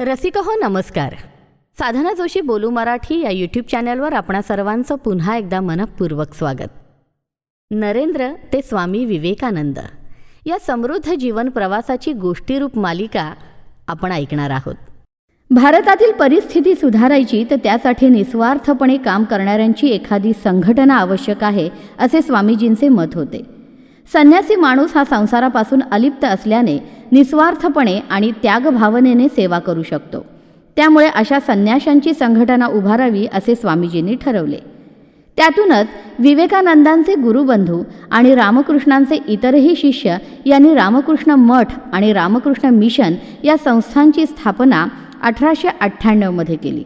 रसिक हो नमस्कार. साधना जोशी बोलू मराठी या यूट्यूब चॅनलवर आपणा सर्वांचं पुन्हा एकदा मनपूर्वक स्वागत. नरेंद्र ते स्वामी विवेकानंद. या समृद्ध जीवन प्रवासाची गोष्टीरूप मालिका आपण ऐकणार आहोत. भारतातील परिस्थिती सुधारायची तर त्यासाठी निस्वार्थपणे काम करणाऱ्यांची एखादी संघटना आवश्यक आहे असे स्वामीजींचे मत होते. संन्यासी माणूस हा संसारापासून अलिप्त असल्याने निस्वार्थपणे आणि त्यागभावनेने सेवा करू शकतो. त्यामुळे अशा संन्याशांची संघटना उभारावी असे स्वामीजींनी ठरवले. त्यातूनच विवेकानंदांचे गुरुबंधू आणि रामकृष्णांचे इतरही शिष्य यांनी रामकृष्ण मठ आणि रामकृष्ण मिशन या संस्थांची स्थापना अठराशे अठ्ठ्याण्णवमध्ये केली.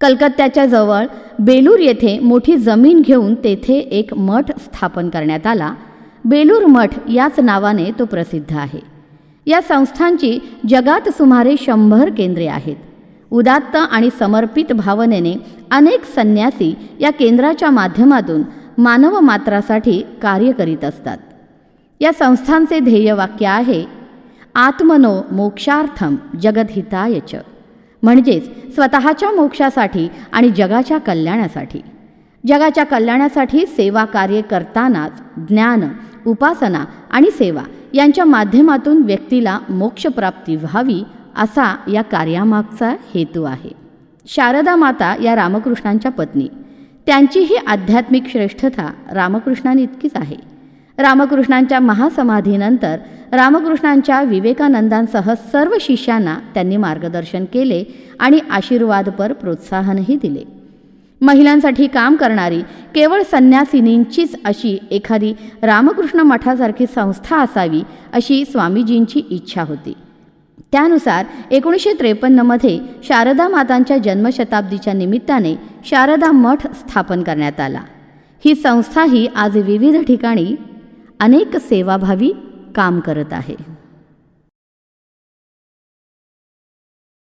कलकत्त्याच्या जवळ बेलूर येथे मोठी जमीन घेऊन तेथे एक मठ स्थापन करण्यात आला. बेलूर मठ याच नावाने तो प्रसिद्ध आहे. या संस्थांची जगात सुमारे शंभर केंद्रे आहेत. उदात्त आणि समर्पित भावनेने अनेक संन्यासी या केंद्राच्या माध्यमातून मानव मात्रासाठी कार्य करीत असतात. या संस्थांचे ध्येयवाक्य आहे आत्मनो मोक्षार्थम जगदहिताय च. म्हणजेच स्वतःच्या मोक्षासाठी आणि जगाच्या कल्याणासाठी. जगाच्या कल्याणासाठी सेवा कार्य करतानाच ज्ञान उपासना आणि सेवा यांच्या माध्यमातून व्यक्तीला मोक्षप्राप्ती व्हावी असा या कार्यामागचा हेतू आहे. शारदा माता या रामकृष्णांच्या पत्नी. त्यांचीही आध्यात्मिक श्रेष्ठता रामकृष्णांइतकीच आहे. रामकृष्णांच्या महासमाधीनंतर रामकृष्णांच्या विवेकानंदांसह सर्व शिष्यांना त्यांनी मार्गदर्शन केले आणि आशीर्वादपर प्रोत्साहनही दिले. महिलांसाठी काम करणारी केवळ संन्यासिनींचीच अशी एखादी रामकृष्ण मठासारखी संस्था असावी अशी स्वामीजींची इच्छा होती. त्यानुसार एकोणीसशे त्रेपन्नमध्ये शारदा मातांच्या जन्मशताब्दीच्या निमित्ताने शारदा मठ स्थापन करण्यात आला. ही संस्थाही आज विविध ठिकाणी अनेक सेवाभावी काम करत आहे.